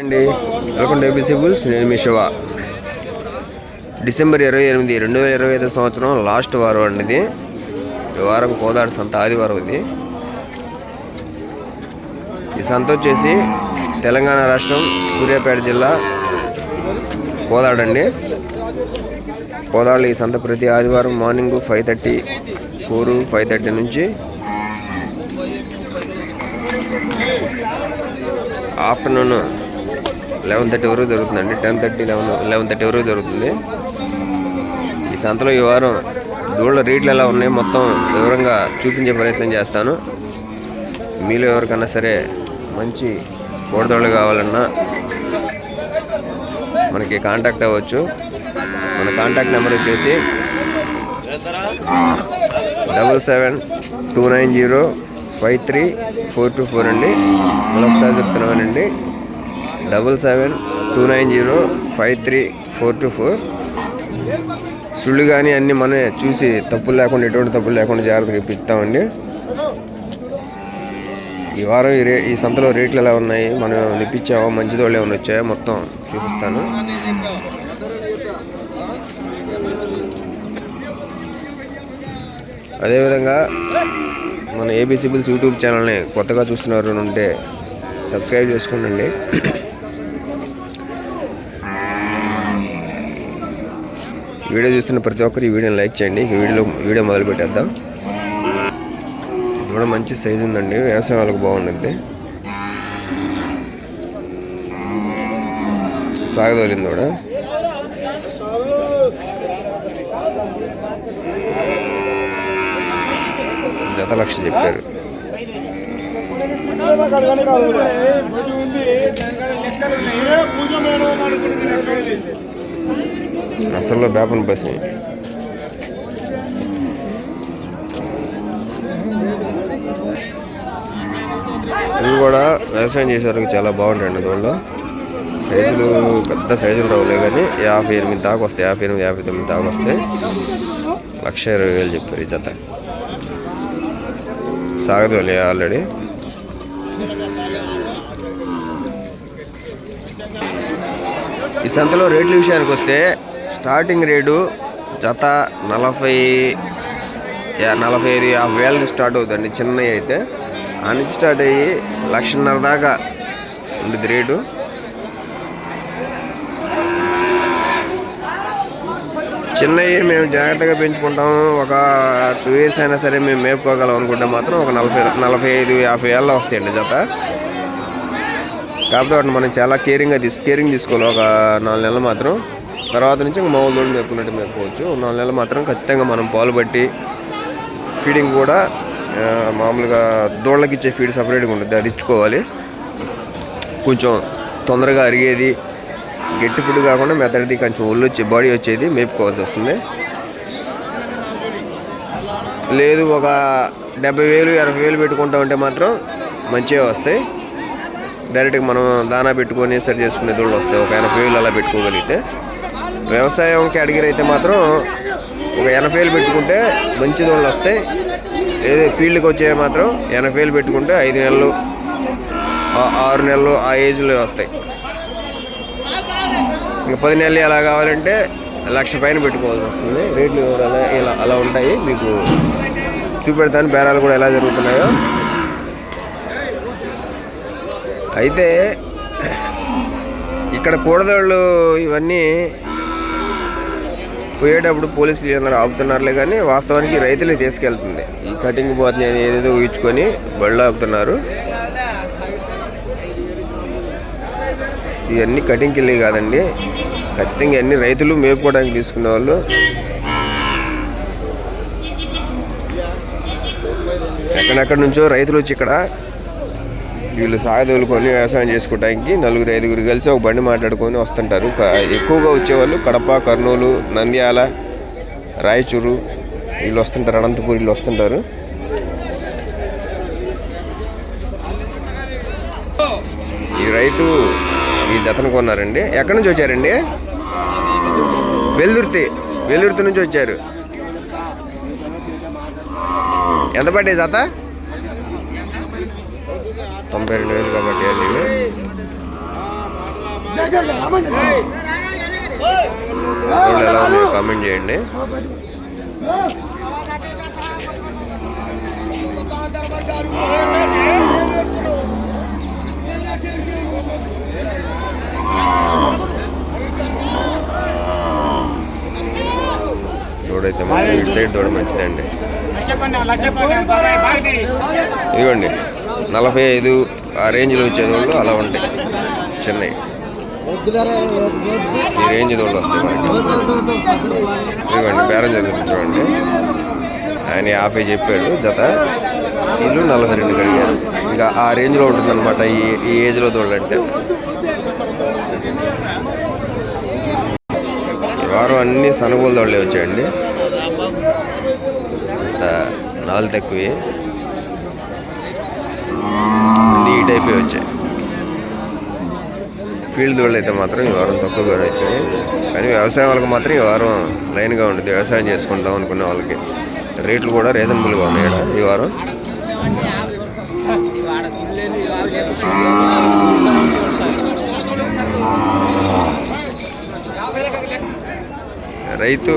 అండి. Welcome to ABC bulls నేను మీ Shiva. December ఇరవై ఎనిమిది రెండు వేల ఇరవై ఐదు సంవత్సరం లాస్ట్ వారం అండి ఇది. ఈ వారం కోదాడ సంత ఆదివారం ఇది. ఈ సంత వచ్చేసి తెలంగాణ రాష్ట్రం సూర్యాపేట జిల్లా కోదాడండి కోదాడు ఈ సంత ప్రతి ఆదివారం morning five thirty four five thirty నుంచి ఆఫ్టర్నూన్ లెవెన్ థర్టీ వరకు జరుగుతుందండి. Ten thirty eleven eleven thirty వరకు జరుగుతుంది. ఈ సంతలో ఈ వారం దూళ్ళ రేట్లు ఎలా ఉన్నాయి మొత్తం వివరంగా చూపించే ప్రయత్నం చేస్తాను. మీలో ఎవరికైనా సరే మంచి కోడదోళ్ళు కావాలన్నా మనకి కాంటాక్ట్ అవ్వచ్చు. మన కాంటాక్ట్ నెంబర్ వచ్చేసి double seven two nine zero five three four two four అండి. మరొకసారి చెప్తున్నానండి double seven two nine zero five three four two four. సుళ్ళు కానీ అన్నీ మనమే చూసి తప్పులు లేకుండా ఎటువంటి తప్పులు లేకుండా జాగ్రత్తగా ఇప్పిస్తామండి. ఈ వారం ఈ రే ఈ సంతలో రేట్లు ఎలా ఉన్నాయి? మనం నిప్పించామో మంచిదోళ్ళు ఏమైనా వచ్చాయో? మొత్తం చూపిస్తాను. అదేవిధంగా మన ఏబీసీ బిల్స్ యూట్యూబ్ ఛానల్ని కొత్తగా చూస్తున్నారు ఉంటే సబ్స్క్రైబ్ చేసుకోండి వీడియో చూస్తున్న ప్రతి ఒక్కరు ఈ వీడియోని లైక్ చేయండి. వీడియో వీడియోలో వీడియో మొదలు పెట్టేద్దాం ఇది కూడా మంచి సైజు ఉందండి. వ్యవసాయం వాళ్ళకి బాగుంటుంది సాగదోలింది కూడా. జత లక్ష చెప్పారు. అసలు బేపన్ బస్ ఇవి కూడా వ్యవసాయం చేసేవారికి చాలా బాగుంటాయండి వాళ్ళు సైజులు పెద్ద సైజులు రావులే కానీ యాభై ఎనిమిది దాకా వస్తాయి. యాభై ఎనిమిది యాభై తొమ్మిది దాకా వస్తాయి. లక్ష ఇరవై వేలు చెప్పారు ఈ జత. సాగదోలే ఆల్రెడీ. ఈ సంతలో రేట్ల విషయానికి వస్తే స్టార్టింగ్ రేటు జత నలభై నలభై ఐదు యాభై వేల నుంచి స్టార్ట్ అవుతుందండి చిన్నవి అయితే. ఆ నుంచి స్టార్ట్ అయ్యి లక్షన్నర దాకా ఉంటుంది రేటు. చిన్నవి మేము జాగ్రత్తగా పెంచుకుంటాము. ఒక టూ ఇయర్స్ అయినా సరే మేము మేపుకోగలం అనుకుంటే మాత్రం ఒక నలభై నలభై ఐదు యాభై వేలలో వస్తాయండి జత. కాకపోతే వాటిని మనం చాలా కేరింగ్గా తీసు కేరింగ్ తీసుకోవాలి. ఒక నాలుగు నెలలు మాత్రం. తర్వాత నుంచి ఇంకా మామూలు దోడు మేపుకున్నట్టు మేపుకోవచ్చు ఒక నాలుగు నెలలు మాత్రం ఖచ్చితంగా మనం పాలు పట్టి ఫీడింగ్ కూడా మామూలుగా దోళ్ళకి ఇచ్చే ఫీడ్ సపరేట్గా ఉంటుంది. అది ఇచ్చుకోవాలి. కొంచెం తొందరగా అరిగేది గట్టి ఫుడ్ కాకుండా మెదడిది కొంచెం ఒళ్ళు వచ్చే బాడీ వచ్చేది మేపుకోవాల్సి వస్తుంది. లేదు ఒక డెబ్బై వేలు ఎనభై వేలు పెట్టుకుంటా ఉంటే మాత్రం మంచిగా వస్తాయి. డైరెక్ట్గా మనం దానా పెట్టుకొని సరి చేసుకునే దూడలు వస్తాయి. ఒక ఎనభై వేలు అలా పెట్టుకోగలిగితే. వ్యవసాయం కేటగిరీ అయితే మాత్రం ఒక ఎనభై వేలు పెట్టుకుంటే మంచి దోళ్ళు వస్తాయి లేదు ఫీల్డ్కి వచ్చే మాత్రం ఎనభై వేలు పెట్టుకుంటే ఐదు నెలలు ఆరు నెలలు ఆ ఏజ్లో వస్తాయి. ఇంకా పది నెలలు ఎలా కావాలంటే లక్ష పైన పెట్టుకోవాల్సి వస్తుంది. రేట్లు వివరాలు ఇలా అలా ఉంటాయి. మీకు చూపెడతాను. బేరాలు కూడా ఎలా జరుగుతున్నాయో. అయితే ఇక్కడ కూడదోళ్ళు ఇవన్నీ పోయేటప్పుడు పోలీసులు అందరూ ఆపుతున్నారులే కానీ వాస్తవానికి రైతులే తీసుకెళ్తుంది. ఈ కటింగ్ పోతుంది అని ఏదేదో ఊహించుకొని బళ్ళు ఆపుతున్నారు. ఇవన్నీ కటింగ్కి వెళ్ళి కాదండి. ఖచ్చితంగా అన్ని రైతులు మేపుకోవడానికి తీసుకునే వాళ్ళు. ఎక్కడెక్కడి నుంచో రైతులు వచ్చి ఇక్కడ వీళ్ళు సాగదోలుకొని వ్యవసాయం చేసుకోవడానికి నలుగురు ఐదుగురు కలిసి ఒక బండి మాట్లాడుకొని వస్తుంటారు. ఎక్కువగా వచ్చేవాళ్ళు కడప కర్నూలు నంద్యాల రాయచూరు వీళ్ళు వస్తుంటారు అనంతపూర్ వీళ్ళు వస్తుంటారు. ఈ రైతు ఈ జతను కొన్నారండి. ఎక్కడి నుంచి వచ్చారండి? వెల్దుర్తి వెల్దుర్తి నుంచి వచ్చారు. ఎంత పడ్డాయి జత? తొంభై రెండు వేలు కాబట్టి దూడలు ఎలా ఉన్నాయో కామెంట్ చేయండి. దూడైతే మాత్రం ఇటు సైడ్ దూడ మంచిదండి. ఇదిగోండి. నలభై ఐదు ఆ రేంజ్లో వచ్చేదోళ్ళు అలా ఉంటాయి చెన్నై. ఈ రేంజ్ దోళ్ళు వస్తాయి మనకి. ఇదిగోండి బేరం జరుగుతుంది ఆయన యాభై చెప్పాడు జత. వీళ్ళు నలభై రెండు కడిగారు ఇంకా ఆ రేంజ్లో ఉంటుందన్నమాట ఈ ఈ ఏజ్లో దూడలంటే అంటే వారం అన్ని సనుగోలు దోళ్ళే వచ్చాయండి. కాస్త తక్కువే. హీట్ అయిపోయి వచ్చాయి. ఫీల్డ్ దోళ్ళు అయితే మాత్రం ఈ వారం తక్కువగా వచ్చాయి. కానీ వ్యవసాయం వాళ్ళకి మాత్రం ఈ వారం లైన్గా ఉంటుంది వ్యవసాయం చేసుకుంటాం అనుకునే వాళ్ళకి. రేట్లు కూడా రీజనబుల్గా ఉన్నాయి ఇక్కడ ఈ వారం. రైతు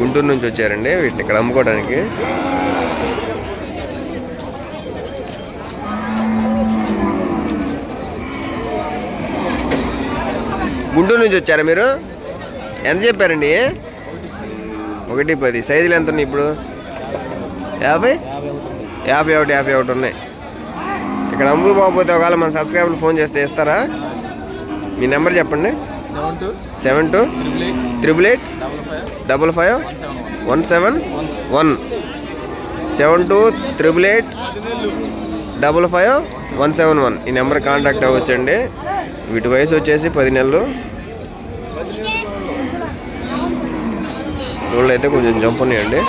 గుంటూరు నుంచి వచ్చారండి. వీటిని ఇక్కడ అమ్ముకోవడానికి. గుంటూరు నుంచి వచ్చారా మీరు? ఎంత చెప్పారండి? ఒకటి పది. సైజులు ఎంత ఉన్నాయి ఇప్పుడు? యాభై? యాభై ఒకటి యాభై ఒకటి ఉన్నాయి. ఇక్కడ అమ్ముకోకపోతే ఒకవేళ మన సబ్స్క్రైబర్లు ఫోన్ చేస్తే ఇస్తారా? మీ నెంబర్ చెప్పండి. Seven two triple eight double five one seven one seven two triple eight double five one seven one. ఈ నెంబర్ కాంటాక్ట్ అవ్వచ్చండి. వీటి వయసు వచ్చేసి పది నెలలు. రోళ్ళు అయితే కొంచెం జంప్ ఉన్నాయండి.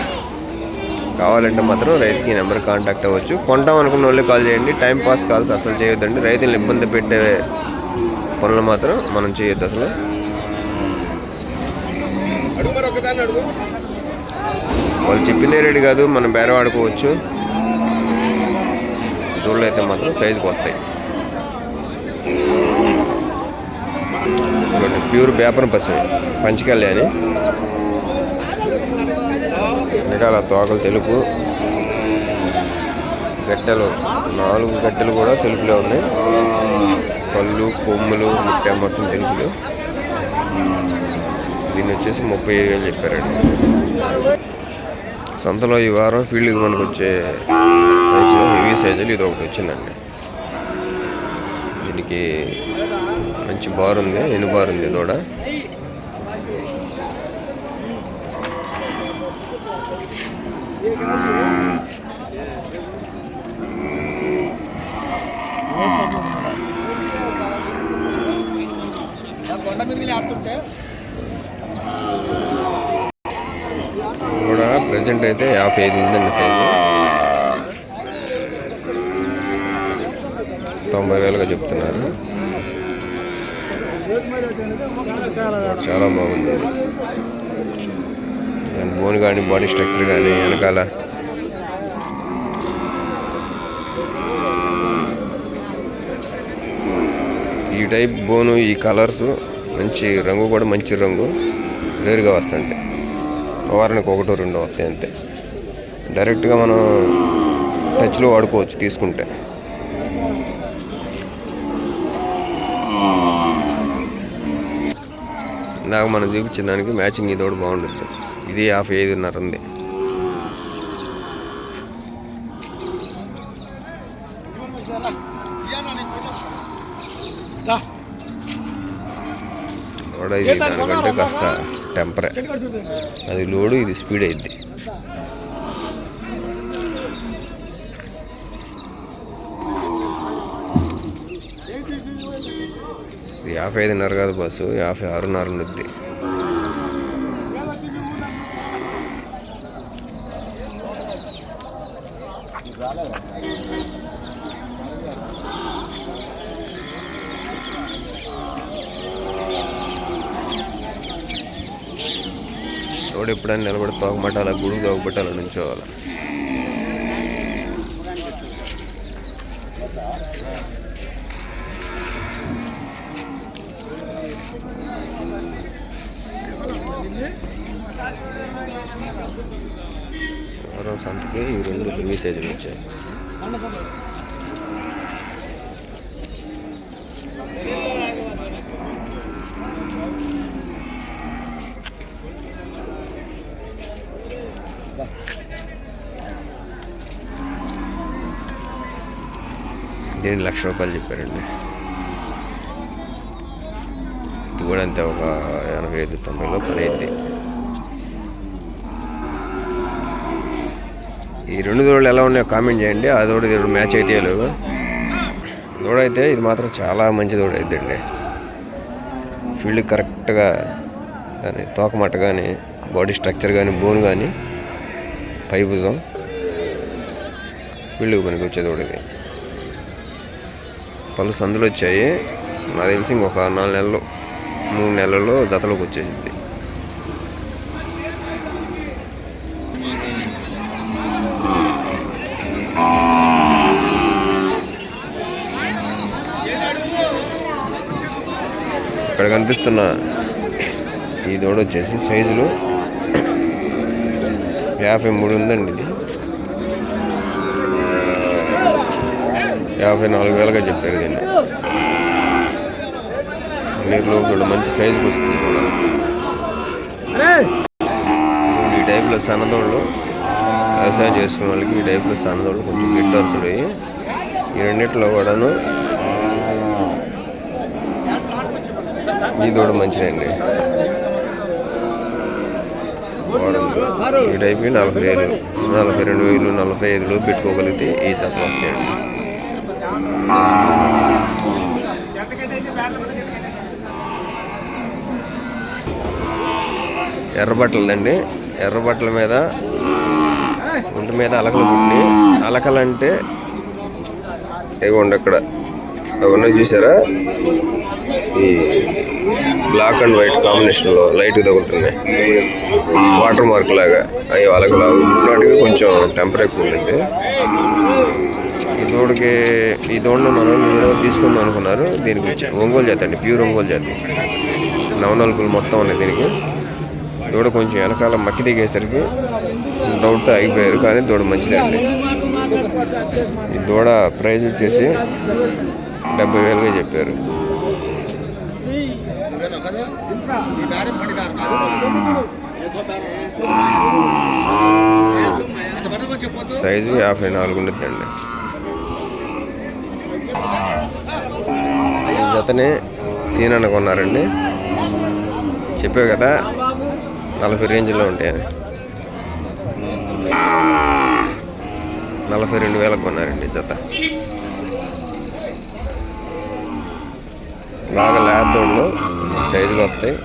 కావాలంటే మాత్రం రైతుకి ఈ నెంబర్ కాంటాక్ట్ అవ్వచ్చు. కొంటాం అనుకున్న వాళ్ళు కాల్ చేయండి. టైం పాస్ కాల్స్ అసలు చేయొద్దండి. రైతులను ఇబ్బంది పెట్టే పనులు మాత్రం మనం చేయొద్దు అసలు. వాళ్ళు చెప్పిందే రేటు కాదు. మనం బేరం ఆడుకోవచ్చు దూడలు అయితే మాత్రం సైజుకి వస్తాయి. ప్యూర్ బేపన పంచికల్లి పంచకళ్యాణి. వెనకాల తోకలు తెలుపు. గట్టెలు నాలుగు గట్టెలు కూడా తెలుపులో ఉన్నాయి. కళ్ళు కొమ్ములు ముట్టె మొత్తం తెలుపులు. దీన్ని వచ్చేసి ముప్పై ఐదు వేలు చెప్పారండి. సంతలో ఈ వారం ఫీల్డ్కి మనకు వచ్చే హెవీ సైజులు ఇది ఒకటి వచ్చిందండి. దీనికి మంచి బార్ ఉంది ఎన్ని బార్ ఉంది దూడ. కూడా ప్రజెంట్ అయితే యాభై ఐదు ఉందండి సైజు తొంభై వేలుగా చెప్తున్నారు. చాలా బాగుంది దాని బోన్ కానీ బాడీ స్ట్రక్చర్ కానీ వెనకాల. ఈ టైప్ బోను ఈ కలర్స్ మంచి రంగు కూడా మంచి రంగు. వేరుగా వస్తుంటాయి. వారానికి ఒకటో రెండో వస్తాయి అంతే. డైరెక్ట్గా మనం టచ్లో వాడుకోవచ్చు తీసుకుంటే. ఇందాక మనం చూపించిన దానికి మ్యాచింగ్ ఇది ఒకటి బాగుంటుంది. ఇది యాభై ఐదున్నర ఉంది. కూడా ఇది దానికంటే కాస్త టెంపరే. అది లోడు ఇది స్పీడ్ అయింది యాభై ఐదున్నర కాదు బస్సు యాభై ఆరున్నర ఉండుద్ది. ఎప్పుడైనా నిలబడి తోకమట్టాల గుడి తోకబట్టాల నుంచోవాలి వారం సంతకి ఈ రెండు కింది సైజులు వచ్చాయి రెండు లక్ష రూపాయలు చెప్పారండి. ఇది కూడా అంతే ఒక ఎనభై ఐదు తొంభైలో పని అయింది. ఈ రెండు దూడలు ఎలా ఉన్నాయో కామెంట్ చేయండి. ఆ దూడ ఇది మ్యాచ్ అయితే లేవు. దూడ అయితే ఇది మాత్రం చాలా మంచి దూడ అయిద్దండి. ఫీల్డ్ కరెక్ట్గా దాని తోకమట్ట కానీ బాడీ స్ట్రక్చర్ కానీ బోన్ కానీ పై భుజం ఫీల్డ్కి పనికి వచ్చే దూడ ఇది. పలు సందులు వచ్చాయి. నాకు తెలిసి ఇంకొక నాలుగు నెలలు మూడు నెలల్లో జతలోకి వచ్చేసింది. ఇక్కడ కనిపిస్తున్న ఈ దూడ వచ్చేసి సైజులు యాభై మూడు ఉందండి ఇది. యాభై నాలుగు వేలుగా చెప్పారు దీన్ని నీరులో కూడా మంచి సైజుకి వస్తుంది కూడా. ఈ టైప్లో సన్నదోళ్ళు వ్యవసాయం చేసుకునే వాళ్ళకి ఈ టైప్లో సన్నదోళ్ళు కొంచెం గిడ్డ వస్తాయి ఈ రెండిట్లో కూడాను ఈ దూడ మంచిదండి. ఈ టైపు నలభై వేలు నలభై రెండు వేలు నలభై ఐదులో పెట్టుకోగలిగితే ఈ శాతం వస్తాయండి. ఎర్రబట్టలదండి ఎర్రబట్టల మీద ఒంటి మీద అలకలు పుట్టి అలకలంటే ఇవ్వండి అక్కడ. అవన్నీ చూసారా? ఈ బ్లాక్ అండ్ వైట్ కాంబినేషన్లో లైట్ తగులుతున్నాయి. వాటర్ మార్క్ లాగా. అవి వాళ్ళకి నాటికి కొంచెం టెంపర్ ఎక్కువ ఈ దూడకి ఈ దూడను మనం మీరు తీసుకుందాం అనుకున్నారు. దీనికి గురించి ఒంగోలు జాతి అండి ప్యూర్ ఒంగోలు జాతి. నవనలుపులు మొత్తం ఉన్నాయి దీనికి. దూడ కొంచెం వెనకాల మక్కి దిగేసరికి డౌట్తో ఆగిపోయారు కానీ దూడ మంచిదండి. ఈ దూడ ప్రైజ్ వచ్చేసి డెబ్బై వేలుగా చెప్పారు. సైజు యాభై నాలుగు ఉంటుందండి జతనే సీన్ కొన్నారండి. చెప్పావు కదా నలభై రేంజ్లో ఉంటాయని. నలభై రెండు వేలకు కొన్నారండి జత. బాగా లేదోళ్ళు సైజులు వస్తాయి.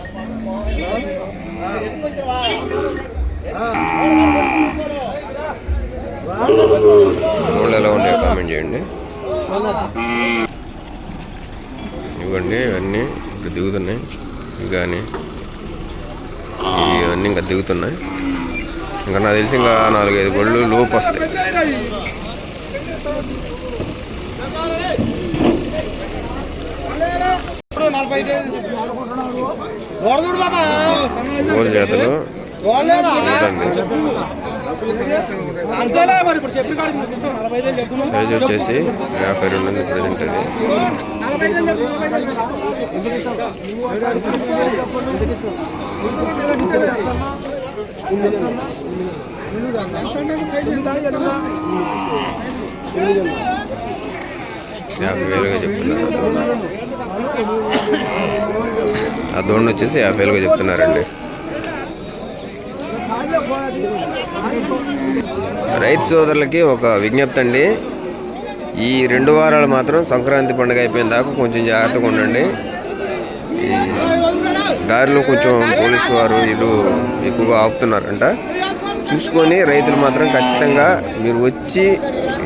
దోళ్ళు ఎలా ఉన్నాయో కామెంట్ చేయండి. ఇవ్వండి ఇవన్నీ ఇప్పుడు దిగుతున్నాయి. ఇవి కానీ ఇవన్నీ ఇంకా దిగుతున్నాయి. ఇంకా నాకు తెలిసి ఇంకా నాలుగైదు గొళ్ళు లోపు వస్తాయి. గోల్ చేతలు చూడండి. సైజ్ వచ్చేసి యాభై రెండు ఉంది ప్రజెంట్ అది. యాభై వేలుగా చెప్తున్నారు. ఆ దోణి వచ్చేసి యాభై వేలుగా చెప్తున్నారండి. రైతు సోదరులకి ఒక విజ్ఞప్తి అండి. ఈ రెండు వారాలు మాత్రం సంక్రాంతి పండుగ అయిపోయిన దాకా కొంచెం జాగ్రత్తగా ఉండండి. దారిలో కొంచెం పోలీసు వారు వీళ్ళు ఎక్కువగా ఆపుతున్నారంట. చూసుకొని రైతులు మాత్రం ఖచ్చితంగా మీరు వచ్చి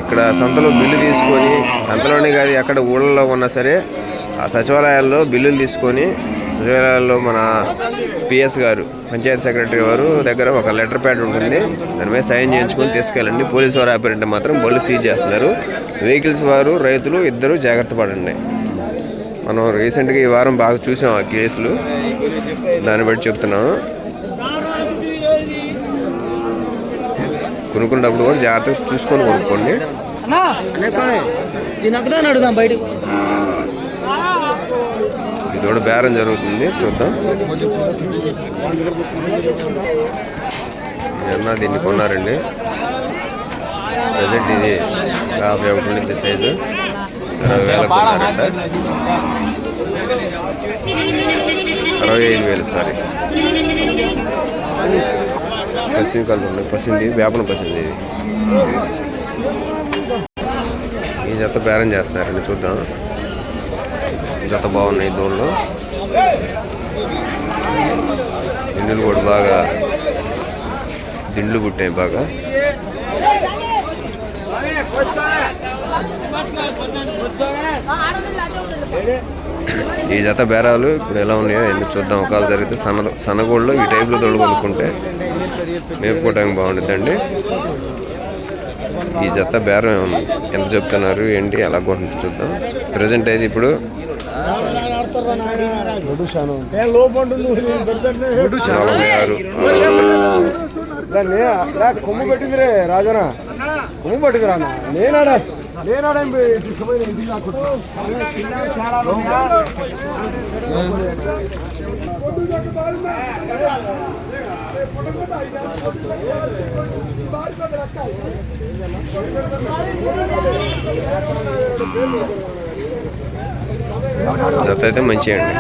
ఇక్కడ సంతలో బిల్లు తీసుకొని సంతలోనే కాదు ఎక్కడ ఊళ్ళలో ఉన్నా సరే ఆ సచివాలయాల్లో బిల్లులు తీసుకొని సచివాలయాల్లో మన పిఎస్ గారు పంచాయతీ సెక్రటరీ వారు దగ్గర ఒక లెటర్ ప్యాడ్ ఉంటుంది. దాని మీద సైన్ చేయించుకొని తీసుకెళ్ళండి. పోలీసు వారు ఆపారంటే మాత్రం బళ్ళు సీజ్ చేస్తున్నారు. వెహికల్స్ వారు రైతులు ఇద్దరు జాగ్రత్త పడండి. మనం రీసెంట్గా ఈ వారం బాగా చూసాం ఆ కేసులు. దాన్ని బట్టి చెప్తున్నాము కొనుక్కున్నప్పుడు కూడా జాగ్రత్తగా చూసుకొని కొనుక్కోండి అన్నా దీని అక్కదాన్ని అడుగుదాం బయటకు ఇది కూడా బేరం జరుగుతుంది చూద్దాం. నిన్న దీన్ని కొన్నారండి. ప్రజెంట్ ఇది యాభై ఒకటి ఉండింది సైజు ఇరవై వేల కొన్నారంట. అరవై ఐదు వేలు సారీ పసింది కలర్ ఉన్నాయి పసింది వేపన పసింది ఇది. ఈ జత బేరం చేస్తున్నారండి చూద్దాం. జత బాగున్నాయి దూళ్ళు దిండులు కూడా బాగా దిండ్లు పుట్టాయి బాగా. ఈ జత బేరాలు ఇప్పుడు ఎలా ఉన్నాయో ఎన్ని చూద్దాం. ఒకవేళ జరిగితే సన్న సన్నగోళ్ళు ఈ టైప్లో దొడ్లు కొనుక్కుంటే మేపుకోవడానికి బాగుంటుందండి ఈ జత బేరం ఎంత చెప్తున్నారు? ఏంటి? ఎలా కొంటుంది చూద్దాం. ప్రజెంట్ అయితే ఇప్పుడు దాన్ని కొమ్ము పెట్టిందిరే రాజనా కొమ్ము పెట్టింది రా నేనాడా నేనాడా జత అయితే మంచిగా అండి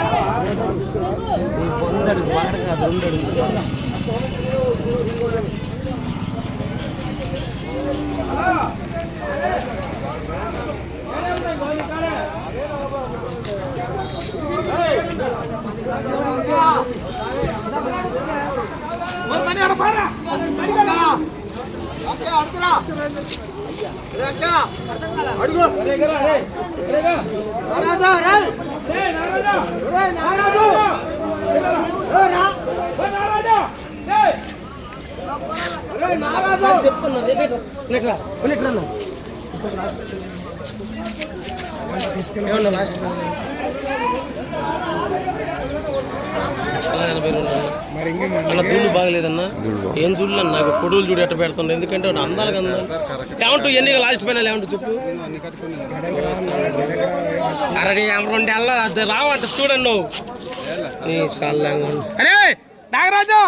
చెప్పుకున్నా దుళ్ళు బాగలేదన్నా? ఏం దుళ్ళు అన్న? నాకు పొడులు చూడు ఎట్ట పెడుతుండే. ఎందుకంటే వాడు అందాలు కదా. ఏమంటూ ఎన్ని లాస్ట్ పైన ఏమంటూ చెప్పు. అరే రెండు ఏళ్ళ అది రావంట చూడండి నువ్వు. నీ సల్లంగా ఉండు. అరే నాగరాజు!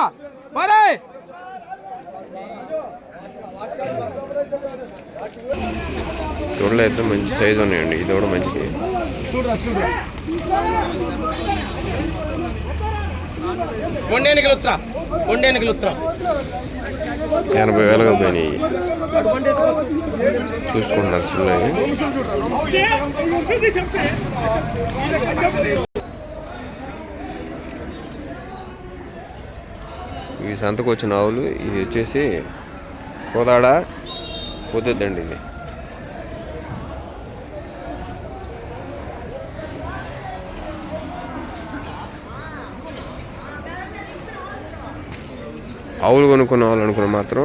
దొడ్లు అయితే మంచి సైజు ఉన్నాయండి. ఇది కూడా మంచిది. ఎనభై వేలుగా పోయినాయి. చూసుకుంటున్నారు సుళ్ళని ఇవి సంతకు వచ్చిన ఆవులు ఇది వచ్చేసి కోదాడ పోతుందండి ఇది. ఆవులు కొనుక్కున్న వాళ్ళు అనుకున్న మాత్రం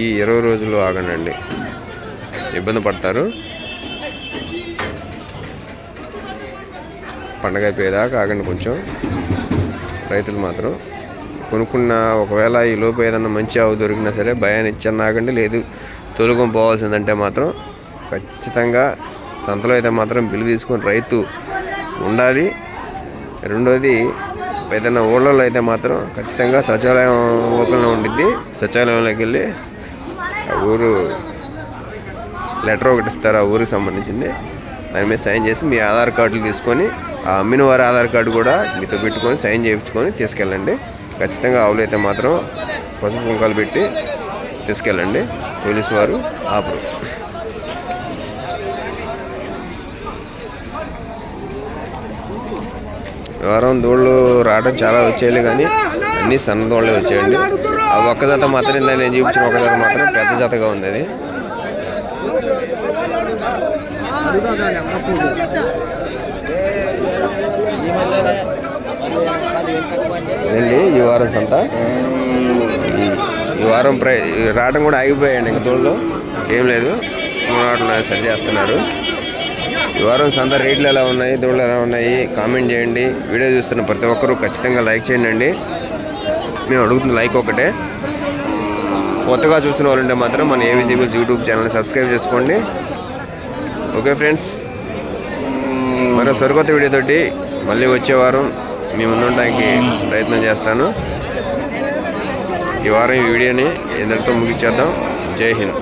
ఈ ఇరవై రోజులు ఆగండి ఇబ్బంది పడతారు. పండగ అయిపోయేదాకా ఆగండి కొంచెం. రైతులు మాత్రం కొనుక్కున్న ఒకవేళ ఈ లోపు ఏదన్నా మంచి ఆవు దొరికినా సరే భయాన్ని ఇచ్చన్న ఆగండి. లేదు తొలుకొని పోవాల్సిందంటే మాత్రం ఖచ్చితంగా సంతలో అయితే మాత్రం బిల్లు తీసుకొని రైతు ఉండాలి. రెండోది ఏదైనా ఊళ్ళలో అయితే మాత్రం ఖచ్చితంగా సచివాలయం ఓపెన్లో ఉండిద్ది. సచివాలయంలోకి వెళ్ళి ఆ ఊరు లెటర్ ఒకటి ఇస్తారు ఆ ఊరికి సంబంధించింది. దాని మీద సైన్ చేసి మీ ఆధార్ కార్డులు తీసుకొని ఆ అమ్మిన వారి ఆధార్ కార్డు కూడా మీతో పెట్టుకొని సైన్ చేయించుకొని తీసుకెళ్ళండి. ఖచ్చితంగా ఆవులు అయితే మాత్రం పసుపు కుంకాలు పెట్టి తీసుకెళ్ళండి. పోలీసు వారు ఆపరు. వారం దూళ్ళు రావడం చాలా వచ్చేయాలి కానీ అన్ని సన్న దూళ్ళే వచ్చేయండి. ఆ ఒక్క జత మాత్రం ఇందా నేను చూపించిన ఒక జత మాత్రం పెద్ద జతగా ఉంది అది. ఇదండి ఈ వారం సంత? ఈ- వారం ప్రై రావడం కూడా ఆగిపోయాయండి ఇంకా దూళ్ళు. ఏం లేదు మూడు సరి చేస్తున్నారు. ఈ వారం సంత రేట్లు ఎలా ఉన్నాయి దూళ్ళు ఎలా ఉన్నాయి కామెంట్ చేయండి. వీడియో చూస్తున్న ప్రతి ఒక్కరూ ఖచ్చితంగా లైక్ చేయండి మేము అడుగుతున్న లైక్ ఒకటే. కొత్తగా చూస్తున్న వాళ్ళుంటే మాత్రం మన ఏవీసీ యూట్యూబ్ ఛానల్ని సబ్స్క్రైబ్ చేసుకోండి. Okay friends? మరో సరికొత్త వీడియోతోటి మళ్ళీ వచ్చే వారం మీ ముందుండడానికి ప్రయత్నం చేస్తాను. ఈ వారం ఈ వీడియోని ఎందరితో ముగించేద్దాం? జై హింద్.